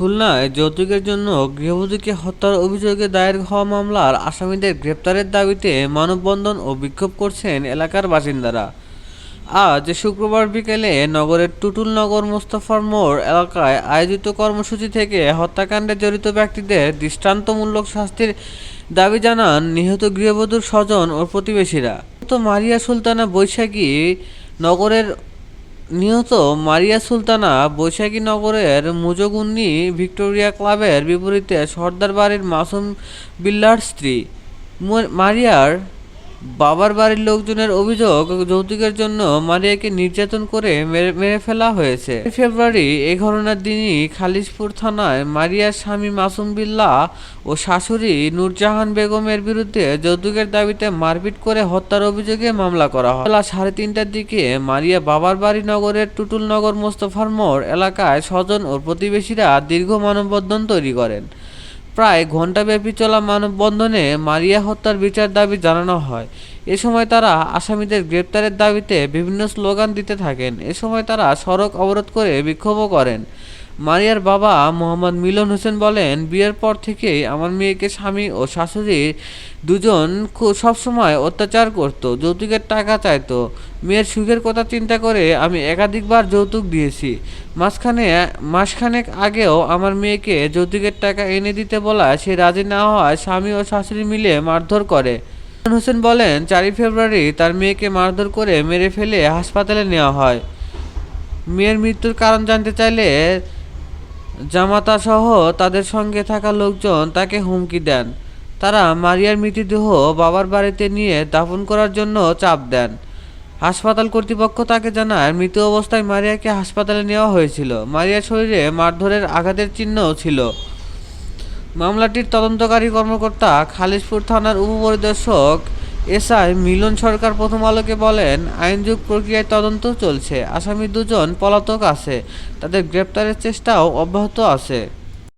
খুলনায় যৌতুকের জন্য গৃহবধূকে হত্যার অভিযোগে দায়ের হওয়া মামলার আসামিদের গ্রেপ্তারের দাবিতে মানববন্ধন ও বিক্ষোভ করছেন এলাকার বাসিন্দারা। আজ শুক্রবার বিকেলে নগরের টুটুলনগর মোস্তফার মোড় এলাকায় আয়োজিত কর্মসূচি থেকে হত্যাকাণ্ডে জড়িত ব্যক্তিদের দৃষ্টান্তমূলক শাস্তির দাবি জানান নিহত গৃহবধূর স্বজন ও প্রতিবেশীরা। তো মারিয়া সুলতানা বৈশাখী নগরের নিহত মারিয়া সুলতানা বৈশাখী নগরের মুজগুন্নি ভিক্টোরিয়া ক্লাবের বিপরীতে সর্দার বাড়ির মাসুম বিল্লার স্ত্রী। মারিয়ার বাবার বাড়ির লোকজনের অভিযোগ, যৌতুকের জন্য মারিয়াকে নির্যাতন করে মেরে ফেলা হয়েছে। ফেব্রুয়ারি এ ঘটনার দিনই খালিশপুর থানায় মারিয়ার স্বামী মাসুম বিল্লাহ ও শাশুড়ি নূরজাহান বেগমের বিরুদ্ধে যৌতুকের দাবিতে মারপিট করে হত্যার অভিযোগে মামলা করা হয়। বেলা সাড়ে তিনটার দিকে মারিয়া বাবার বাড়ি নগরের টুটুলনগর মোস্তফার মোড় এলাকায় স্বজন ও প্রতিবেশীরা দীর্ঘ মানববন্ধন তৈরি করেন। প্রায় ঘণ্টাব্যাপী চলা মানববন্ধনে মারিয়া হত্যার বিচার দাবি জানানো হয়। এ সময় তারা আসামিদের গ্রেপ্তারের দাবিতে বিভিন্ন স্লোগান দিতে থাকেন। এ সময় তারা সড়ক অবরোধ করে বিক্ষোভও করেন। মারিয়ার বাবা মোহাম্মদ মিলন হোসেন বলেন, বিয়ের পর থেকেই আমার মেয়েকে স্বামী ও শাশুড়ি দুজন সবসময় অত্যাচার করত, যৌতুকের টাকা চাইতো। মেয়ের সুখের কথা চিন্তা করে আমি একাধিকবার যৌতুক দিয়েছি। মাঝখানে, মাসখানেক আগেও আমার মেয়েকে যৌতুকের টাকা এনে দিতে বলায় সে রাজি না হওয়ায় স্বামী ও শাশুড়ি মিলে মারধর করে। মিলন হোসেন বলেন, চারই ফেব্রুয়ারি তার মেয়েকে মারধর করে মেরে ফেলে হাসপাতালে নেওয়া হয়। মেয়ের মৃত্যুর কারণ জানতে চাইলে জামাতা সহ তাদের সঙ্গে থাকা লোকজন তাকে হুমকি দেন। তারা মারিয়ার মৃতদেহ বাবার বাড়িতে নিয়ে দাফন করার জন্য চাপ দেন। হাসপাতাল কর্তৃপক্ষ তাকে জানায়, মৃত অবস্থায় মারিয়াকে হাসপাতালে নেওয়া হয়েছিল। মারিয়ার শরীরে মারধরের আঘাতের চিহ্ন ছিল। মামলাটির তদন্তকারী কর্মকর্তা খালিশপুর থানার উপপরিদর্শক এসআই মিলন সরকার প্রথম আলোকে বলেন, আইনযোগ প্রক্রিয়ায় তদন্ত চলছে। আসামি দুজন পলাতক আছে। তাদের গ্রেপ্তারের চেষ্টাও অব্যাহত আছে।